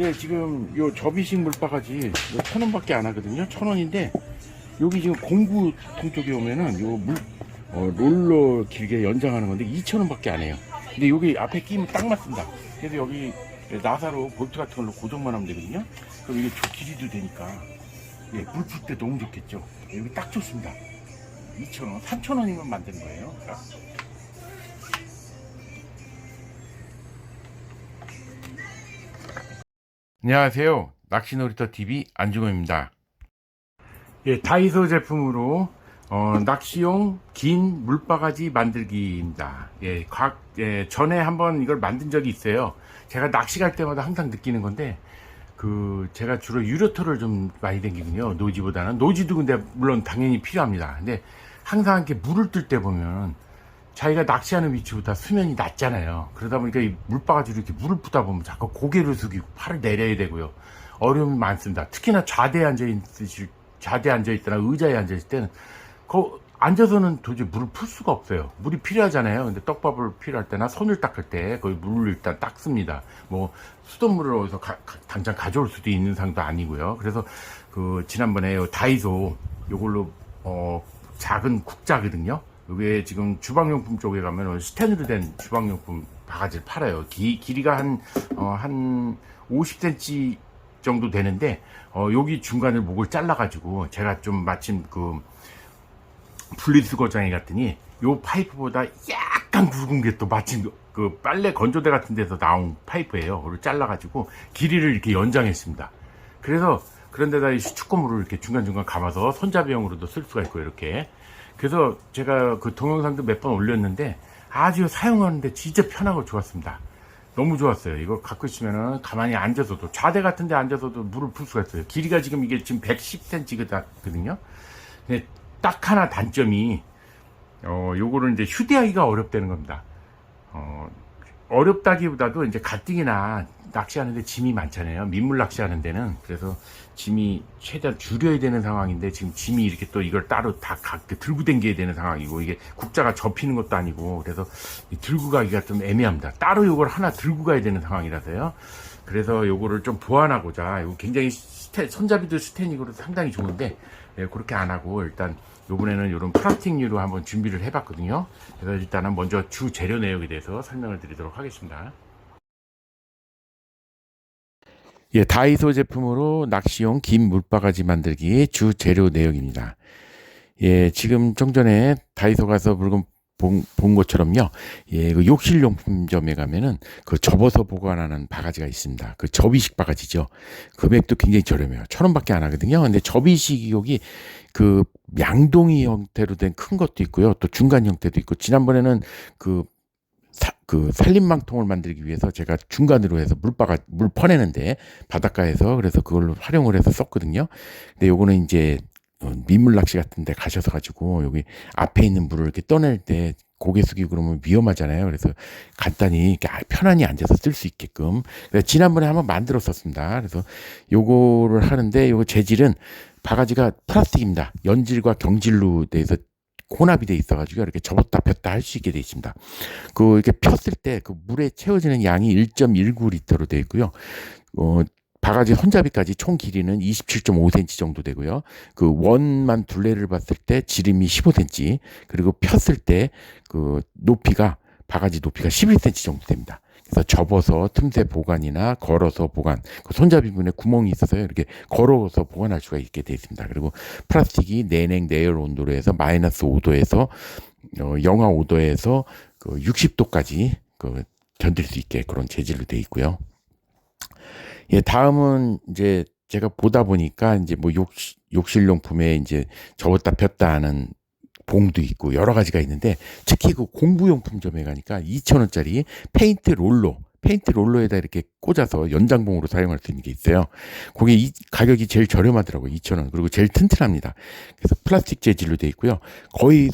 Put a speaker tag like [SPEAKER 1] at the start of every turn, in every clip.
[SPEAKER 1] 예, 지금 요 접이식 물바가지 요천 원밖에 안 하거든요. 천 원인데 여기 지금 공구통 쪽에 오면은 요 물, 어, 롤러 길게 연장하는 건데 2천 원밖에 안 해요. 근데 여기 앞에 끼면 딱 맞습니다. 그래서 여기 나사로 볼트 같은 걸로 고정만 하면 되거든요. 그럼 이게 조- 길이도 되니까 예, 물풀 때 너무 좋겠죠. 여기 딱 좋습니다. 2천 원, 3천 원이면 만드는 거예요. 안녕하세요. 낚시놀이터 TV 안중호입니다. 예, 다이소 제품으로 어, 낚시용 긴 물바가지 만들기입니다. 예, 각 예, 전에 한번 이걸 만든 적이 있어요. 제가 낚시 갈 때마다 항상 느끼는 건데 그 제가 주로 유료터를 좀 많이 댕기군요. 노지보다는 노지도 근데 물론 당연히 필요합니다. 근데 항상 이렇게 물을 뜰 때 보면 자기가 낚시하는 위치보다 수면이 낮잖아요. 그러다 보니까 이 물바가지로 이렇게 물을 푸다 보면 자꾸 고개를 숙이고 팔을 내려야 되고요. 어려움이 많습니다. 특히나 좌대에 앉아 있으실, 좌대에 앉아 있거나 의자에 앉아 있을 때는 그 앉아서는 도저히 물을 풀 수가 없어요. 물이 필요하잖아요. 근데 떡밥을 필요할 때나 손을 닦을 때 거의 물을 일단 닦습니다. 뭐 수돗물을 어디서 가- 가- 당장 가져올 수도 있는 상도 아니고요. 그래서 그 지난번에 요 다이소 요걸로 어 작은 국자거든요. 여기에 지금 주방용품 쪽에 가면 스텐으로 된 주방용품 바가지를 팔아요. 기, 길이가 한, 어, 한 50cm 정도 되는데, 어, 여기 중간을 목을 잘라가지고, 제가 좀 마침 그, 분리수거장에 갔더니, 요 파이프보다 약간 굵은 게 또 마침 그 빨래 건조대 같은 데서 나온 파이프예요. 그걸 잘라가지고, 길이를 이렇게 연장했습니다. 그래서, 그런데다 이 수축고무를 이렇게 중간중간 감아서 손잡이용으로도 쓸 수가 있고, 이렇게. 그래서 제가 그 동영상도 몇 번 올렸는데 아주 사용하는데 진짜 편하고 좋았습니다. 너무 좋았어요. 이거 갖고 있으면은 가만히 앉아서도 좌대 같은 데 앉아서도 물을 풀 수가 있어요. 길이가 지금 이게 지금 110cm거든요. 근데 딱 하나 단점이 어 요거를 이제 휴대하기가 어렵다는 겁니다. 어 어렵다기보다도 이제 가뜩이나 낚시하는데 짐이 많잖아요. 민물 낚시하는 데는 그래서 짐이 최대한 줄여야 되는 상황인데 지금 짐이 이렇게 또 이걸 따로 다 각- 들고 댕겨야 되는 상황이고 이게 국자가 접히는 것도 아니고 그래서 이 들고 가기가 좀 애매합니다. 따로 이걸 하나 들고 가야 되는 상황이라서요. 그래서 요거를 좀 보완하고자 이거 굉장히 스텐, 손잡이도 스텐이고 상당히 좋은데 예, 그렇게 안 하고 일단 요번에는 이런 플라스틱류로 한번 준비를 해봤거든요. 그래서 일단은 먼저 주 재료 내역에 대해서 설명을 드리도록 하겠습니다. 예, 다이소 제품으로 낚시용 긴 물바가지 만들기 주 재료 내역입니다. 예, 지금 좀 전에 다이소 가서 물건 본, 본 것처럼요. 예, 그 욕실용품점에 가면은 그 접어서 보관하는 바가지가 있습니다. 그 접이식 바가지죠. 금액도 굉장히 저렴해요. 천 원밖에 안 하거든요. 근데 접이식 여기 그 양동이 형태로 된 큰 것도 있고요. 또 중간 형태도 있고 지난번에는 그 사- 그 산림망통을 만들기 위해서 제가 중간으로 해서 물바가 물 퍼내는데 바닷가에서 그래서 그걸로 활용을 해서 썼거든요. 근데 요거는 이제 어, 민물 낚시 같은 데 가셔서 가지고 여기 앞에 있는 물을 이렇게 떠낼 때 고개 숙이고 그러면 위험하잖아요. 그래서 간단히 이렇게 아- 편안히 앉아서 쓸 수 있게끔 지난번에 한번 만들었었습니다. 그래서 요거를 하는데 요거 재질은 바가지가 플라스틱입니다. 연질과 경질로 돼서 혼합이 돼 있어가지고 이렇게 접었다 폈다 할 수 있게 돼 있습니다. 그 이렇게 폈을 때 그 물에 채워지는 양이 1.19리터로 되어 있고요. 어, 바가지 손잡이까지 총 길이는 27.5cm 정도 되고요. 그 원만 둘레를 봤을 때 지름이 15cm, 그리고 폈을 때 그 높이가 바가지 높이가 11cm 정도 됩니다. 그래서 접어서 틈새 보관이나 걸어서 보관, 그 손잡이 부분에 구멍이 있어서요. 이렇게 걸어서 보관할 수가 있게 되어 있습니다. 그리고 플라스틱이 내냉 내열 온도로 해서 마이너스 5도에서 어, 영하 5도에서 그 60도까지 그 견딜 수 있게 그런 재질로 되어 있고요. 예, 다음은 이제 제가 보다 보니까 이제 뭐 욕실, 욕실용품에 이제 접었다 폈다 하는 봉도 있고 여러 가지가 있는데 특히 그 공부용품점에 가니까 2,000원짜리 페인트 롤러 페인트 롤러에다 이렇게 꽂아서 연장봉으로 사용할 수 있는 게 있어요. 그게 이 가격이 제일 저렴하더라고요. 2,000원. 그리고 제일 튼튼합니다. 그래서 플라스틱 재질로 되어 있고요. 거의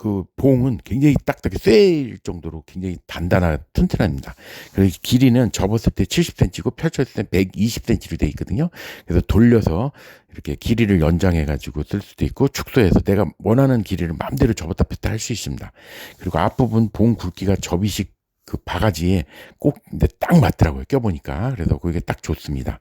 [SPEAKER 1] 그 봉은 굉장히 딱딱해 쇠일 정도로 굉장히 단단하 튼튼합니다. 그래서 길이는 접었을 때 70cm고 펼쳤을 때 120cm로 되어 있거든요. 그래서 돌려서 이렇게 길이를 연장해 가지고 쓸 수도 있고 축소해서 내가 원하는 길이를 마음대로 접었다 폈다 할 수 있습니다. 그리고 앞부분 봉 굵기가 접이식 그 바가지에 꼭 근데 딱 맞더라고요. 껴보니까 그래서 그게 딱 좋습니다.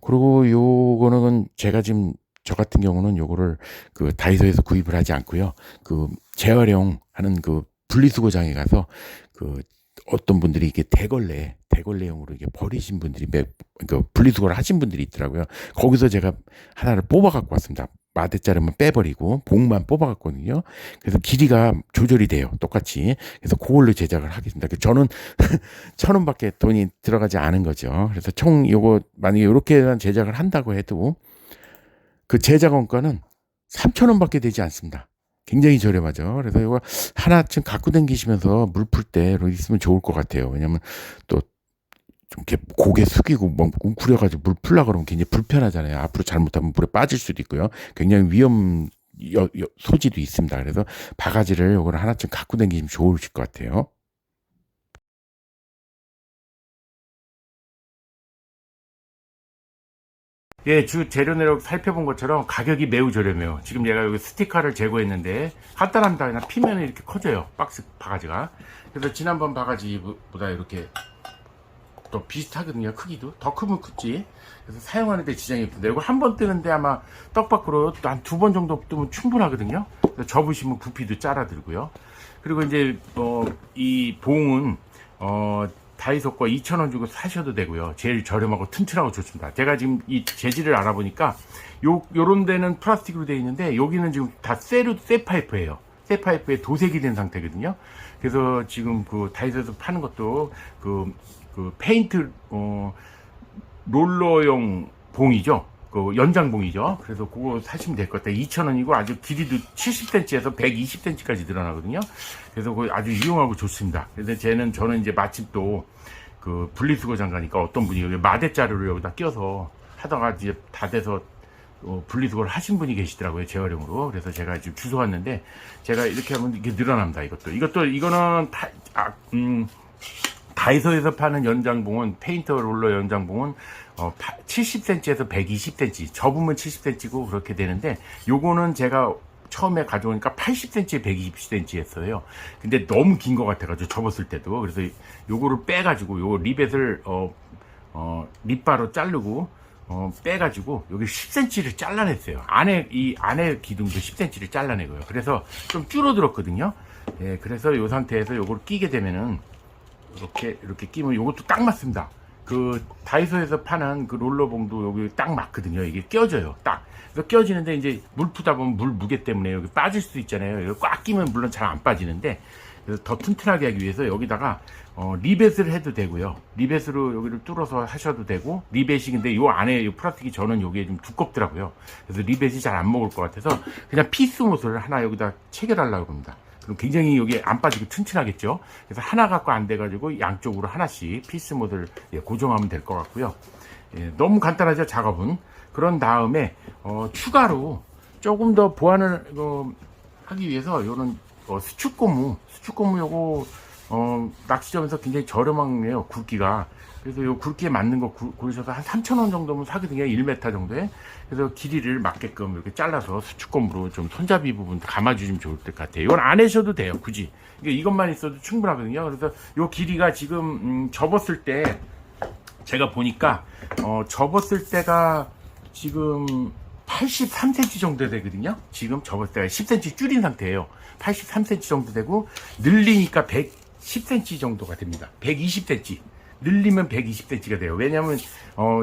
[SPEAKER 1] 그리고 요거는 제가 지금 저 같은 경우는 요거를 그 다이소에서 구입을 하지 않고요. 그 재활용하는 그 분리수거장에 가서 그 어떤 분들이 이게 대걸레 대걸레용으로 이게 버리신 분들이 몇, 그 분리수거를 하신 분들이 있더라고요. 거기서 제가 하나를 뽑아 갖고 왔습니다. 마대 자르면 빼버리고 봉만 뽑아 갔거든요. 그래서 길이가 조절이 돼요. 똑같이. 그래서 그걸로 제작을 하겠습니다. 그 저는 천 원밖에 돈이 들어가지 않은 거죠. 그래서 총 요거 만약에 이렇게 제작을 한다고 해도 그 제작 원가는 3천 원밖에 되지 않습니다. 굉장히 저렴하죠. 그래서 이거 하나쯤 갖고 다니시면서 물 풀 때 있으면 좋을 것 같아요. 왜냐면 또 좀 이렇게 고개 숙이고 뭐 웅크려가지고 물 풀라 그러면 굉장히 불편하잖아요. 앞으로 잘못하면 물에 빠질 수도 있고요. 굉장히 위험 여, 여- 소지도 있습니다. 그래서 바가지를 요걸 하나쯤 갖고 다니시면 좋으실 것 같아요. 예, 주 재료 내역 살펴본 것처럼 가격이 매우 저렴해요. 지금 얘가 여기 스티커를 제거했는데 간단합니다. 그냥 피면 이렇게 커져요. 박스 바가지가. 그래서 지난번 바가지보다 이렇게 또 비슷하거든요. 크기도 더 크면 크지. 그래서 사용하는데 지장이 없는데 이거 한 번 뜨는데 아마 떡 밖으로 한 두 번 정도 뜨면 충분하거든요. 그래서 접으시면 부피도 짜라들고요. 그리고 이제 어, 이 봉은 어, 다이소 거 2,000원 주고 사셔도 되고요. 제일 저렴하고 튼튼하고 좋습니다. 제가 지금 이 재질을 알아보니까 요 요런 데는 플라스틱으로 되어 있는데 여기는 지금 다 쇠로 쇠 파이프예요. 쇠 파이프에 도색이 된 상태거든요. 그래서 지금 그 다이소에서 파는 것도 그, 그 페인트 어 롤러용 봉이죠. 그 연장봉이죠. 그래서 그거 사시면 될 것 같아요. 2,000원이고 아주 길이도 70cm에서 120cm까지 늘어나거든요. 그래서 그거 아주 유용하고 좋습니다. 그래서 쟤는 저는 이제 마침 또 그 분리수거장 가니까 어떤 분이 여기 마대자루를 여기다 껴서 하다가 이제 다 돼서 어, 분리수거를 하신 분이 계시더라고요 재활용으로 그래서 제가 지금 주워 왔는데 제가 이렇게 하면 이게 늘어납니다 이것도 이것도 이거는 다, 아, 음, 다이소에서 파는 연장봉은 페인터 롤러 연장봉은 어, 70cm에서 120cm 접으면 70cm고 그렇게 되는데 요거는 제가 처음에 가져오니까 80cm에 120cm였어요. 근데 너무 긴 것 같아가지고 접었을 때도 그래서 요거를 빼가지고 요 리벳을 어, 어, 밑바로 자르고 어, 빼가지고 여기 10cm를 잘라냈어요. 안에 이 안에 기둥도 10cm를 잘라내고요. 그래서 좀 줄어들었거든요. 예, 그래서 이 상태에서 요걸 끼게 되면은 이렇게 이렇게 끼면 이것도 딱 맞습니다. 그 다이소에서 파는 그 롤러봉도 여기 딱 맞거든요. 이게 껴져요. 딱. 그래서 껴지는데 이제 물 푸다 보면 물 무게 때문에 여기 빠질 수도 있잖아요. 여기 꽉 끼면 물론 잘 안 빠지는데 그래서 더 튼튼하게 하기 위해서 여기다가 어, 리벳을 해도 되고요. 리벳으로 여기를 뚫어서 하셔도 되고 리벳이 근데 요 안에 요 플라스틱이 저는 여기에 좀 두껍더라고요. 그래서 리벳이 잘 안 먹을 것 같아서 그냥 피스 못을 하나 여기다 체결하려고 합니다. 그럼 굉장히 여기 안 빠지고 튼튼하겠죠. 그래서 하나 갖고 안 돼가지고 양쪽으로 하나씩 피스 모드를 예, 고정하면 될 것 같고요. 예, 너무 간단하죠 작업은. 그런 다음에 어, 추가로 조금 더 보완을 어, 하기 위해서 요런 어, 수축 고무, 수축 고무 요거 어, 낚시점에서 굉장히 저렴해요 굵기가. 그래서 요 굵기에 맞는 거 구- 고르셔서 한 3,000원 정도면 사거든요. 1m 정도에. 그래서 길이를 맞게끔 이렇게 잘라서 수축검으로 좀 손잡이 부분 감아주시면 좋을 것 같아요. 이건 안 하셔도 돼요, 굳이. 이것만 있어도 충분하거든요. 그래서 요 길이가 지금, 음, 접었을 때, 제가 보니까, 어, 접었을 때가 지금 83cm 정도 되거든요. 지금 접었을 때가 10cm 줄인 상태예요. 83cm 정도 되고, 늘리니까 110cm 정도가 됩니다. 120cm. 늘리면 120cm가 돼요. 왜냐면, 어,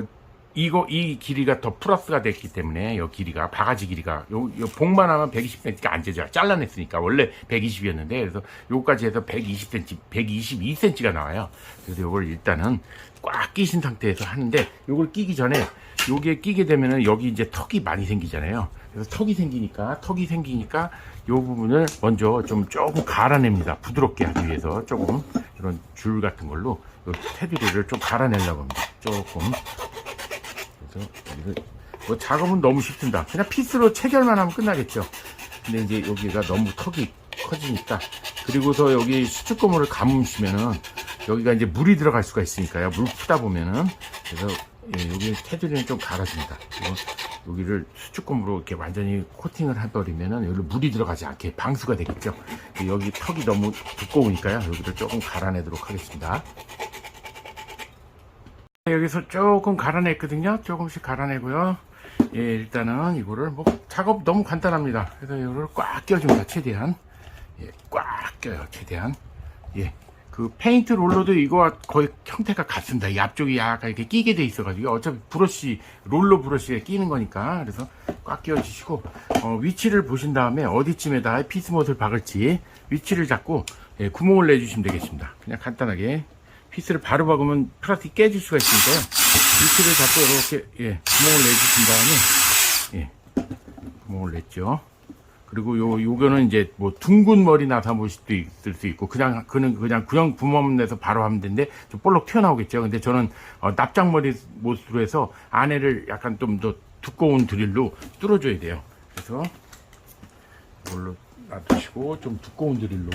[SPEAKER 1] 이거, 이 길이가 더 플러스가 됐기 때문에, 요 길이가, 바가지 길이가, 요, 요 봉만 하면 120cm가 안 되죠. 잘라냈으니까. 원래 120이었는데, 그래서 요까지 해서 120cm, 122cm가 나와요. 그래서 요걸 일단은 꽉 끼신 상태에서 하는데, 요걸 끼기 전에, 요게 끼게 되면은 여기 이제 턱이 많이 생기잖아요. 그래서 턱이 생기니까, 턱이 생기니까, 요 부분을 먼저 좀 조금 갈아냅니다. 부드럽게 하기 위해서 조금, 이런 줄 같은 걸로, 요 테두리를 좀 갈아내려고 합니다. 조금. 그래서 여기를 뭐 작업은 너무 쉽습니다. 그냥 피스로 체결만 하면 끝나겠죠. 근데 이제 여기가 너무 턱이 커지니까 그리고서 여기 수축 고무를 감으시면은 여기가 이제 물이 들어갈 수가 있으니까요. 물 푸다 보면은 그래서 예, 여기 테두리는 좀 갈아줍니다. 여기를 수축곰으로 이렇게 완전히 코팅을 해버리면은 여기 물이 들어가지 않게 방수가 되겠죠. 여기 턱이 너무 두꺼우니까요. 여기를 조금 갈아내도록 하겠습니다. 여기서 조금 갈아냈거든요. 조금씩 갈아내고요. 예, 일단은 이거를 뭐 작업 너무 간단합니다. 그래서 이거를 꽉 껴줍니다. 최대한. 예, 꽉 껴요. 최대한. 예. 그 페인트 롤러도 이거와 거의 형태가 같습니다. 이 앞쪽이 약간 이렇게 끼게 돼 있어 가지고 어차피 브러쉬 롤러 브러쉬에 끼는 거니까 그래서 꽉 끼워 주시고 어, 위치를 보신 다음에 어디쯤에다 피스못을 박을지 위치를 잡고 예, 구멍을 내주시면 되겠습니다. 그냥 간단하게 피스를 바로 박으면 플라스틱 깨질 수가 있으니까요. 위치를 잡고 이렇게 예, 구멍을 내주신 다음에 예, 구멍을 냈죠. 그리고 요 요거는 이제 뭐 둥근 머리 나사 모실 수도 있을 수 있고 그냥 그는 그냥 구형 구멍 내서 바로 하면 되는데 좀 볼록 튀어나오겠죠. 근데 저는 어, 납작 머리 못으로 해서 안에를 약간 좀 더 두꺼운 드릴로 뚫어줘야 돼요. 그래서 이걸로 놔두시고 좀 두꺼운 드릴로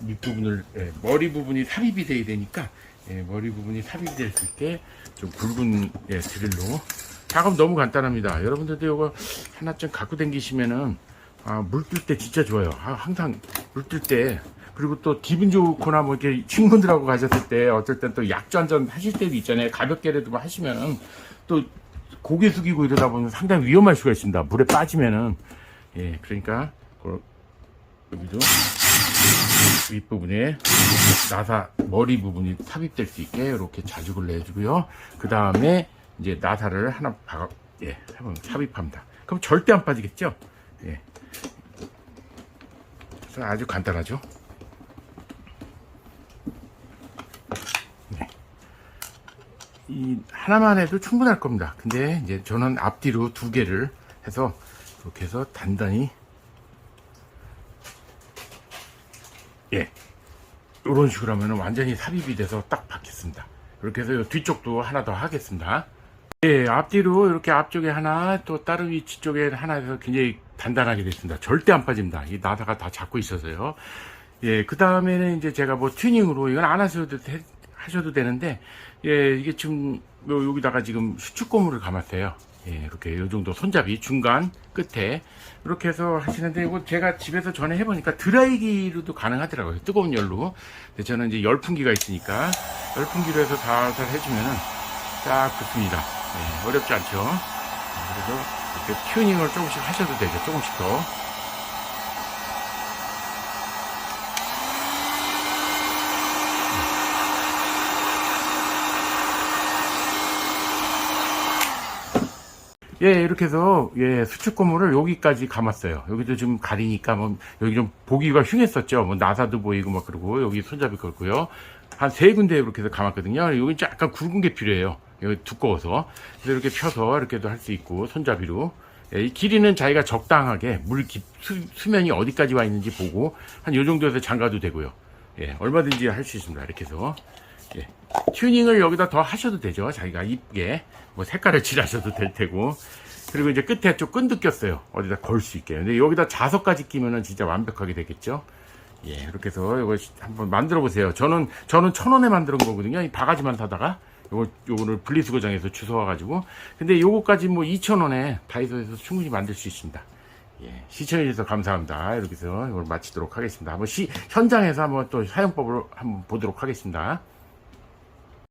[SPEAKER 1] 밑부분을 예, 머리 부분이 삽입이 돼야 되니까 예, 머리 부분이 삽입이 될 수 있게 좀 굵은 예, 드릴로 작업 너무 간단합니다. 여러분들도 이거 하나쯤 갖고 다니시면은 아, 물뜰 때 진짜 좋아요. 아, 항상 물뜰 때 그리고 또 기분 좋거나 뭐 이렇게 친구들하고 가셨을 때 어쩔 땐 또 약주 한 잔 하실 때도 있잖아요. 가볍게라도 뭐 하시면은 또 고개 숙이고 이러다 보면 상당히 위험할 수가 있습니다. 물에 빠지면은 예, 그러니까 그- 여기도 윗부분에 나사 머리 부분이 삽입될 수 있게 이렇게 자죽을 내주고요. 그 다음에 이제 나사를 하나 박아 예, 한번 삽입합니다. 그럼 절대 안 빠지겠죠? 예. 그래서 아주 간단하죠. 네. 이 하나만 해도 충분할 겁니다. 근데 이제 저는 앞뒤로 두 개를 해서 이렇게 해서 단단히 예. 이런 식으로 하면 완전히 삽입이 돼서 딱 박혔습니다. 그렇게 해서 요 뒤쪽도 하나 더 하겠습니다. 예, 앞뒤로 이렇게 앞쪽에 하나, 또 다른 위치 쪽에 하나 해서 굉장히 단단하게 됐습니다. 절대 안 빠집니다. 이 나사가 다 잡고 있어서요. 예, 그 다음에는 이제 제가 뭐 튜닝으로 이건 안 하셔도, 돼- 하셔도 되는데, 예, 이게 지금 요- 여기다가 지금 수축 고무를 감았어요. 예, 이렇게 요 정도 손잡이 중간 끝에 이렇게 해서 하시는데 이거 제가 집에서 전에 해보니까 드라이기로도 가능하더라고요. 뜨거운 열로. 근데 저는 이제 열풍기가 있으니까 열풍기로 해서 살살 해주면은 딱 붙습니다. 예, 어렵지 않죠? 그래서 이렇게 튜닝을 조금씩 하셔도 되죠. 조금씩 더. 예, 이렇게 해서, 예, 수축 고무를 여기까지 감았어요. 여기도 지금 가리니까, 뭐, 여기 좀 보기가 흉했었죠. 뭐, 나사도 보이고, 막, 그러고, 여기 손잡이 그렇고요. 한 세 군데 이렇게 해서 감았거든요. 여기 약간 굵은 게 필요해요. 여기 두꺼워서. 그래서 이렇게 펴서 이렇게도 할 수 있고, 손잡이로. 예, 이 길이는 자기가 적당하게 물 깊, 수, 면이 어디까지 와 있는지 보고, 한 요 정도에서 잠가도 되고요. 예, 얼마든지 할 수 있습니다. 이렇게 해서. 예. 튜닝을 여기다 더 하셔도 되죠. 자기가 이쁘게. 뭐 색깔을 칠하셔도 될 테고. 그리고 이제 끝에 좀 끈도 꼈어요. 어디다 걸 수 있게. 근데 여기다 자석까지 끼면은 진짜 완벽하게 되겠죠. 예, 이렇게 해서 이거 한번 만들어 보세요. 저는, 저는 천 원에 만드는 거거든요. 이 바가지만 사다가. 요거, 요거를 분리수거장에서 주워 와가지고. 근데 요거까지 뭐 2천 원에 다이소에서 충분히 만들 수 있습니다. 예, 시청해주셔서 감사합니다. 이렇게 해서 이걸 마치도록 하겠습니다. 한번 시, 현장에서 한번 또 사용법을 한번 보도록 하겠습니다.